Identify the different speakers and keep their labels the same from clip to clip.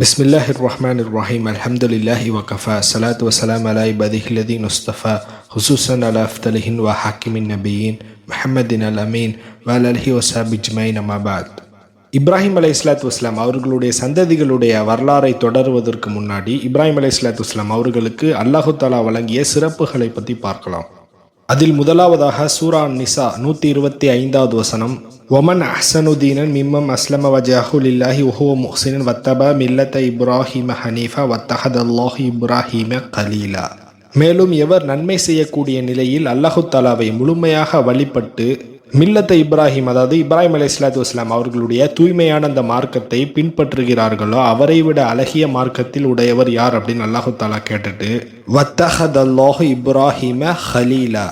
Speaker 1: பிஸ்மில்லாஹ் ரஹ்மான் இர்ராஹிம் அல்ஹம்துலில்லாஹி வகஃபா சலாத் வசலாம் அலா இபதிஹிலதி உஸ்தஃபா ஹுசூசன் அலா அஃப்தலிஹின் வ ஹாக்கிமின் நபியின் மஹமதின் அல் அமீன் வல் அலஹி வசாப் இஜ்மைன் அமாபாத் இப்ராஹிம் அலை இஸ்லாத் வஸ்லாம் அவர்களுடைய சந்ததிகளுடைய வரலாறை தொடருவதற்கு முன்னாடி இப்ராஹிம் அலை இஸ்லாத் வஸ்லாம் அவர்களுக்கு அல்லாஹு தாலா வழங்கிய சிறப்புகளை பற்றி பார்க்கலாம். அதில் முதலாவதாக சூரா நிசா நூற்றி இருபத்தி ஐந்தாவது வசனம். ஒமன் அஹ்சனுதீனன் மிம்மம் அஸ்லம வஜாஹுல் இல்லாஹி உஹுவ முஹ்சினன் வத்தப மில்லத்த இப்ராஹிம ஹனீஃபா வத்தஹத் அல்லாஹ் இப்ராஹிம கலீலா மேலும் எவர் நன்மை செய்யக்கூடிய நிலையில் அல்லாஹு தாலாவை முழுமையாக வழிபட்டு மில்லத்த இப்ராஹிம் அதாவது இப்ராஹிம் அலி இஸ்லாத்து வஸ்லாம் அவர்களுடைய தூய்மையான அந்த மார்க்கத்தை பின்பற்றுகிறார்களோ அவரை விட அழகிய மார்க்கத்தில் உடையவர் யார் அப்படின்னு அல்லாஹு தாலா கேட்டுட்டு வத்தஹத் அல்லாஹு இப்ராஹிம ஹலீலா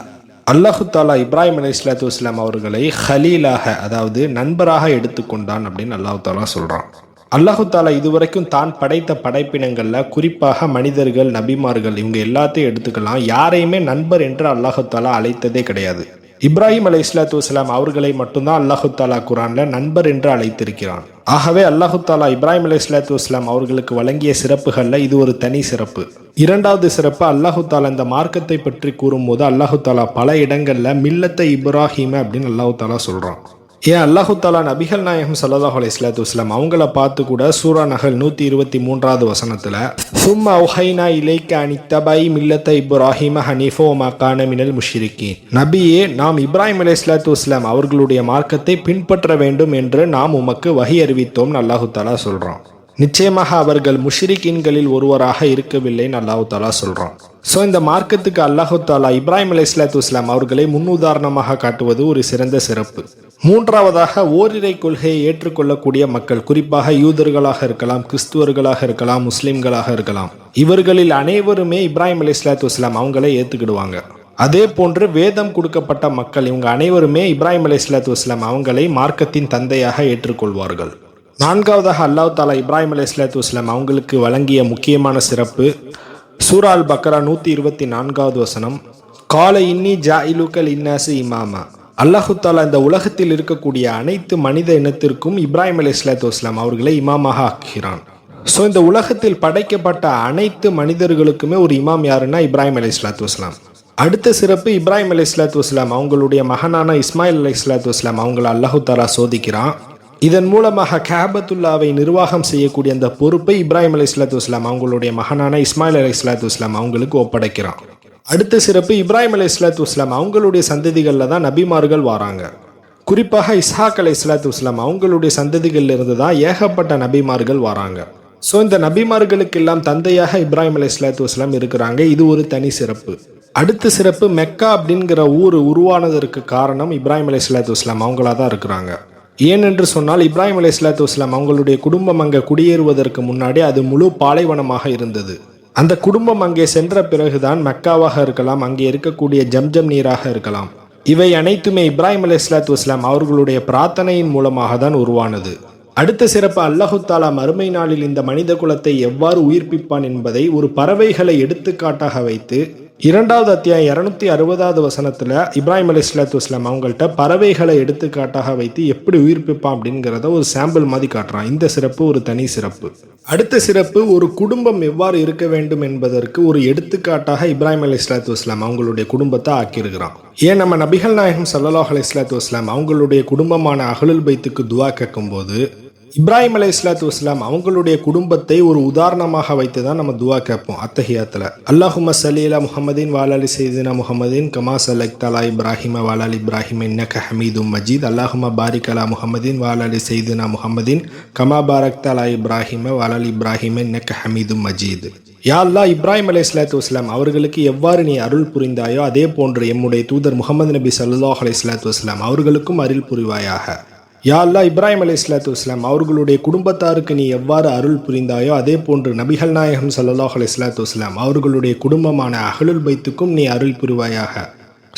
Speaker 1: அல்லாஹு தாலா இப்ராஹிம் அலி இஸ்லாத்து வஸ்லாம் அவர்களை ஹலீலாக அதாவது நண்பராக எடுத்துக்கொண்டான் அப்படின்னு அல்லாஹு தாலா சொல்கிறான் அல்லாஹு தாலா இதுவரைக்கும் தான் படைத்த படைப்பினங்களில் குறிப்பாக மனிதர்கள் நபிமார்கள் இவங்க எல்லாத்தையும் எடுத்துக்கலாம். யாரையுமே நண்பர் என்று அல்லாஹு தாலா அழைத்ததே கிடையாது. இப்ராஹிம் அலை இஸ்லாத்து வலாம் அவர்களை மட்டும்தான் அல்லாஹு தாலா குரான்ல நண்பர் என்று அழைத்திருக்கிறான். ஆகவே அல்லாஹு தாலா இப்ராஹிம் அலை இஸ்லாத்து வஸ்லாம் அவர்களுக்கு வழங்கிய சிறப்புகள்ல இது ஒரு தனி சிறப்பு. இரண்டாவது சிறப்பு அல்லாஹு தாலா இந்த மார்க்கத்தை பற்றி கூறும்போது அல்லாஹு தாலா பல இடங்கள்ல மில்லத்தை இப்ராஹிம அப்படின்னு அல்லாஹு தாலா சொல்றான். ஏன் அல்லாஹு தாலா நபிகள் நாயகம் சல்லாஹ் அலி இஸ்லாத்து வஸ்லாம் அவங்கள பார்த்து கூட சூரா நகல் நூற்றி இருபத்தி மூன்றாவது வசனத்தில் சும்மா உஹைனா இலைக்க அனித்தபாய் மில்லத்த இப்ராஹிம ஹனீஃபோ மக்கான மினல் முஷிரிக்கி நபியே நாம் இப்ராஹிம் அலி இஸ்லாத்து வஸ்லாம் அவர்களுடைய மார்க்கத்தை பின்பற்ற வேண்டும் என்று நாம் உமக்கு வகை அறிவித்தோம் அல்லாஹு தாலா சொல்கிறோம் நிச்சயமாக அவர்கள் முஷிரிக்கின்களில் ஒருவராக இருக்கவில்லைன்னு அல்லாஹு தாலா சொல்கிறான் ஸோ இந்த மார்க்கத்துக்கு அல்லாஹு தாலா இப்ராஹிம் அலி இஸ்லாத்து இஸ்லாம் அவர்களை முன்னுதாரணமாக காட்டுவது ஒரு சிறந்த சிறப்பு. மூன்றாவதாக ஓரிரை கொள்கையை ஏற்றுக்கொள்ளக்கூடிய மக்கள் குறிப்பாக யூதர்களாக இருக்கலாம் கிறிஸ்துவர்களாக இருக்கலாம் முஸ்லிம்களாக இருக்கலாம் இவர்களில் அனைவருமே இப்ராஹிம் அலி இஸ்லாத்து இஸ்லாம் அவங்களே ஏற்றுக்கிடுவாங்க அதே போன்று வேதம் கொடுக்கப்பட்ட மக்கள் இவங்க அனைவருமே இப்ராஹிம் அலி இஸ்லாத்து இஸ்லாம் அவங்களை மார்க்கத்தின் தந்தையாக ஏற்றுக்கொள்வார்கள். நான்காவதாக அல்லாஹ் தாலா இப்ராஹிம் அலி இஸ்லாத்து அவங்களுக்கு வழங்கிய முக்கியமான சிறப்பு சூரா அல் பக்ரா நூற்றி இருபத்தி நான்காவது வசனம் கால இன்னி ஜா இலுக்கல் இன்னாசு இமாமா. அல்லாஹு தாலா இந்த உலகத்தில் இருக்கக்கூடிய அனைத்து மனித இனத்திற்கும் இப்ராஹிம் அலி இஸ்லாத்து அவர்களை இமாமாக ஆக்குகிறான். ஸோ இந்த உலகத்தில் படைக்கப்பட்ட அனைத்து மனிதர்களுக்குமே ஒரு இமாம் யாருன்னா இப்ராஹிம் அலி இஸ்லாத்து அடுத்த சிறப்பு இப்ராஹிம் அலி இஸ்லாத்து அவங்களுடைய மகனான இஸ்மாயில் அலி இஸ்லாத்து அவங்களை அவங்கள அல்லாஹு தாலா சோதிக்கிறான். இதன் மூலமாக கேபத்துல்லாவை நிர்வாகம் செய்யக்கூடிய அந்த பொறுப்பை இப்ராஹிம் அலி இஸ்லாத்து இஸ்லாம் அவங்களுடைய மகனான இஸ்மாயில் அலி இஸ்லாத்து இஸ்லாம் அவங்களுக்கு ஒப்படைக்கிறான். அடுத்த சிறப்பு இப்ராஹிம் அலி இஸ்லாத்து இஸ்லாம் அவங்களுடைய சந்ததிகளில் தான் நபிமார்கள் வராங்க. குறிப்பாக இஸ்ஹாக் அலி இஸ்லாத்து இஸ்லாம் அவங்களுடைய சந்ததிகளில் இருந்து தான் ஏகப்பட்ட நபிமார்கள் வராங்க. ஸோ இந்த நபிமார்களுக்கு எல்லாம் தந்தையாக இப்ராஹிம் அலி இஸ்லாத்து இஸ்லாம் இருக்கிறாங்க. இது ஒரு தனி சிறப்பு. அடுத்த சிறப்பு மெக்கா அப்படிங்கிற ஊர் உருவானதற்கு காரணம் இப்ராஹிம் அலி இஸ்லாத்து இஸ்லாம் அவங்களா தான் இருக்கிறாங்க. ஏனென்று சொன்னால் இப்ராஹிம் அலி இஸ்லாத்து வஸ்லாம் அவங்களுடைய குடும்பம் அங்கே குடியேறுவதற்கு முன்னாடி அது முழு பாலைவனமாக இருந்தது. அந்த குடும்பம் அங்கே சென்ற பிறகுதான் மக்காவாக இருக்கலாம் அங்கே இருக்கக்கூடிய ஜம்ஜம் நீராக இருக்கலாம். இவை அனைத்துமே இப்ராஹிம் அலி இஸ்லாத்து வஸ்லாம் அவர்களுடைய பிரார்த்தனையின் மூலமாக தான் உருவானது. அடுத்த சிறப்பு அல்லாஹுத்தாலா மறுமை நாளில் இந்த மனித குலத்தை எவ்வாறு உயிர்ப்பிப்பான் என்பதை ஒரு பறவைகளை எடுத்துக்காட்டாக வைத்து இரண்டாவது அத்தியாயம் இரநூத்தி அறுபதாவது வசனத்தில் இப்ராஹிம் அலி இஸ்லாத்து இஸ்லாம் அவங்கள்ட்ட பறவைகளை எடுத்துக்காட்டாக வைத்து எப்படி உயிர்ப்பிப்பான் அப்படிங்கிறத ஒரு சாம்பிள் மாதிரி காட்டுறான். இந்த சிறப்பு ஒரு தனி சிறப்பு. அடுத்த சிறப்பு ஒரு குடும்பம் எவ்வாறு இருக்க வேண்டும் என்பதற்கு ஒரு எடுத்துக்காட்டாக இப்ராஹிம் அலி இஸ்லாத்து இஸ்லாம் அவங்களுடைய குடும்பத்தை ஆக்கியிருக்கிறான். ஏன் நம்ம நபிகள் நாயகம் சல்லாஹ் அலி இஸ்லாத்து இஸ்லாம் அவங்களுடைய குடும்பமான அகலுல் பைத்துக்கு துவா கேட்கும்போது இப்ராஹிம் அலி இஸ்லாத்து வஸ்லாம் அவங்களுடைய குடும்பத்தை ஒரு உதாரணமாக வைத்து தான் நம்ம துவா கேட்போம் அத்தஹியாத்தில் அல்லாஹும சலீலா முகமதின் வாலாலி செய்தினா முகமதின் கமா சலக் தலா இப்ராஹிம வாலால் இப்ராஹிம் இன்னக ஹமீதும் மஜீத். அல்லாஹும பாரிக் அலா முகமதின் வாலாலி செய்தினா முகமதின் கமா பாரக் தலா இப்ராஹிம வாலால் இப்ராஹிம் இன்னக ஹமீதும் மஜீத். யா அல்லா இப்ராஹிம் அலி இஸ்லாத்து வஸ்லாம் அவர்களுக்கு எவ்வாறு நீ அருள் புரிந்தாயோ அதே போன்று எம்முடைய தூதர் முகமது நபி சல்லாஹ் அலி இஸ்லாத்து வஸ்லாம் அவர்களுக்கும் அருள் புரிவாயாக. யா அல்லா இப்ராஹிம் அலி இஸ்லாத்து இஸ்லாம் அவர்களுடைய குடும்பத்தாருக்கு நீ எவ்வாறு அருள் புரிந்தாயோ அதே போன்று நபிகள் நாயகம் சல்லாஹ் அலி இஸ்லாத்து இஸ்லாம் அவர்களுடைய குடும்பமான அகலுல் பைத்துக்கும் நீ அருள் புரிவாயாக.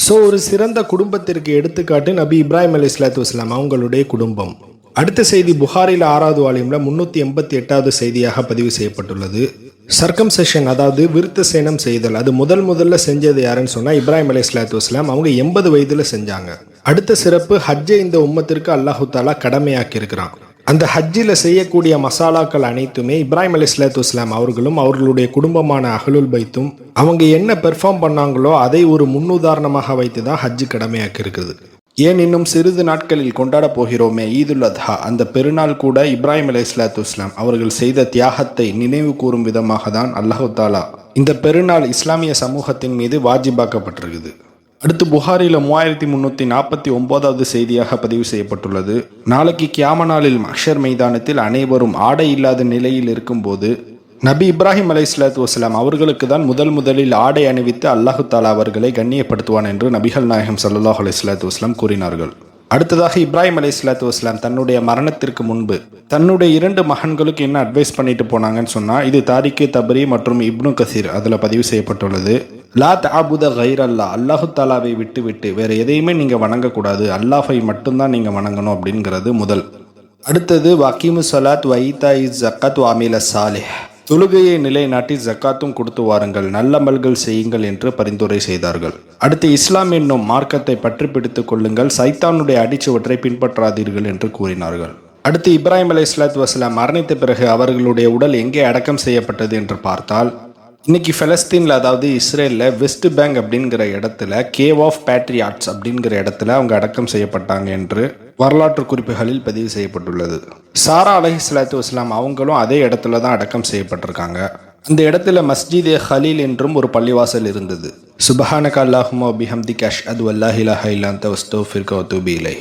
Speaker 1: ஸோ ஒரு சிறந்த குடும்பத்திற்கு எடுத்துக்காட்டு நபி இப்ராஹிம் அலி இஸ்லாத்து இஸ்லாம் அவங்களுடைய குடும்பம். அடுத்த செய்தி புகாரில் ஆறாவது வால்யூம்ல முன்னூற்றி எண்பத்தி எட்டாவது செய்தியாக பதிவு செய்யப்பட்டுள்ளது. சர்க்கம் செஷன் அதாவது விருத்த சேனம் செய்தல் அது முதல் முதல்ல செஞ்சது யாருன்னு சொன்னால் இப்ராஹிம் அலி இஸ்லாத்து வஸ்லாம் அவங்க எண்பது வயதில் செஞ்சாங்க. அடுத்த சிறப்பு ஹஜ்ஜை இந்த உம்மத்திற்கு அல்லாஹு தாலா கடமையாக்கி இருக்கிறான் அந்த ஹஜ்ஜில் செய்யக்கூடிய மசாலாக்கள் அனைத்துமே இப்ராஹிம் அலி இஸ்லாத்து இஸ்லாம் அவர்களும் அவர்களுடைய குடும்பமான அகலுல் பைத்தும் அவங்க என்ன பெர்ஃபார்ம் பண்ணாங்களோ அதை ஒரு முன்னுதாரணமாக வைத்து தான் ஹஜ்ஜு கடமையாக்கி இருக்குது ஏன் இன்னும் சிறிது நாட்களில் கொண்டாடப் போகிறோமே? ஈதுல் அத்ஹா அந்த பெருநாள் கூட இப்ராஹிம் அலி இஸ்லாத்து இஸ்லாம் அவர்கள் செய்த தியாகத்தை நினைவு கூறும் விதமாக தான் அல்லாஹு தாலா இந்த பெருநாள் இஸ்லாமிய சமூகத்தின் மீது வாஜிபாக்கப்பட்டிருக்குது. அடுத்து புகாரில் மூவாயிரத்தி முன்னூற்றி நாற்பத்தி ஒன்பதாவது செய்தியாக பதிவு செய்யப்பட்டுள்ளது. நாளைக்கு கியாம நாளில் மஹ்ஷர் மைதானத்தில் அனைவரும் ஆடை இல்லாத நிலையில் இருக்கும்போது நபி இப்ராஹிம் அலை இஸ்லாத்து வஸ்லாம் அவர்களுக்கு தான் முதல் முதலில் ஆடை அணிவித்து அல்லாஹு தாலா அவர்களை கண்ணியப்படுத்துவான் என்று நபிகள் நாயகம் சல்லாஹ் அலி இஸ்லாத்து வஸ்லாம் கூறினார்கள். அடுத்ததாக இப்ராஹிம் அலி இஸ்லாத்து வஸ்லாம் தன்னுடைய மரணத்திற்கு முன்பு தன்னுடைய இரண்டு மகன்களுக்கு என்ன அட்வைஸ் பண்ணிட்டு போனாங்கன்னு சொன்னால் இது தாரிக்கு தபரி மற்றும் இப்னு கசீர் அதில் பதிவு செய்யப்பட்டுள்ளது. லா தாபுத கைர் அல்லா அல்லாஹு தாலாவை விட்டு விட்டு வேற எதையுமே நீங்கள் வணங்கக்கூடாது அல்லாஹை மட்டும்தான் நீங்கள் வணங்கணும் அப்படிங்கிறது முதல். அடுத்தது வக்கீமு சலாத் வைதா இஸ் ஜக்காத் வாமில சாலிஹ். தொழுகையை நிலைநாட்டி ஜக்காத்தும் கொடுத்து வாருங்கள் நல்லமல்கள் செய்யுங்கள் என்று பரிந்துரை செய்தார்கள். அடுத்து இஸ்லாம் என்னும் மார்க்கத்தை பற்றி பிடித்துக் கொள்ளுங்கள் சைத்தானுடைய அடிச்சுவற்றை பின்பற்றாதீர்கள் என்று கூறினார்கள். அடுத்து இப்ராஹிம் அலை இஸ்லாத் வஸ்லாம் மரணித்த பிறகு அவர்களுடைய உடல் எங்கே அடக்கம் செய்யப்பட்டது என்று பார்த்தால் இன்னைக்கு ஃபெலஸ்தீனில் அதாவது இஸ்ரேலில் வெஸ்ட் பேங்க் அப்படிங்கிற இடத்துல கேவ் ஆஃப் பேட்ரியாட்ஸ் அப்படிங்கிற இடத்துல அவங்க அடக்கம் செய்யப்பட்டாங்க என்று வரலாற்று குறிப்புகளில் பதிவு செய்யப்பட்டுள்ளது. சாரா அலஹி சலாத்து வஸ்லாம் அவங்களும் அதே இடத்துல தான் அடக்கம் செய்யப்பட்டிருக்காங்க. அந்த இடத்துல மஸ்ஜித் ஏ ஹலீல் என்றும் ஒரு பள்ளிவாசல் இருந்தது. சுபஹானக அல்லாஹுமா பிஹம்தி கஷ் அது அல்லாஹிலா ஹைலாந்த வஸ்தோ ஃபிர்கோ இலை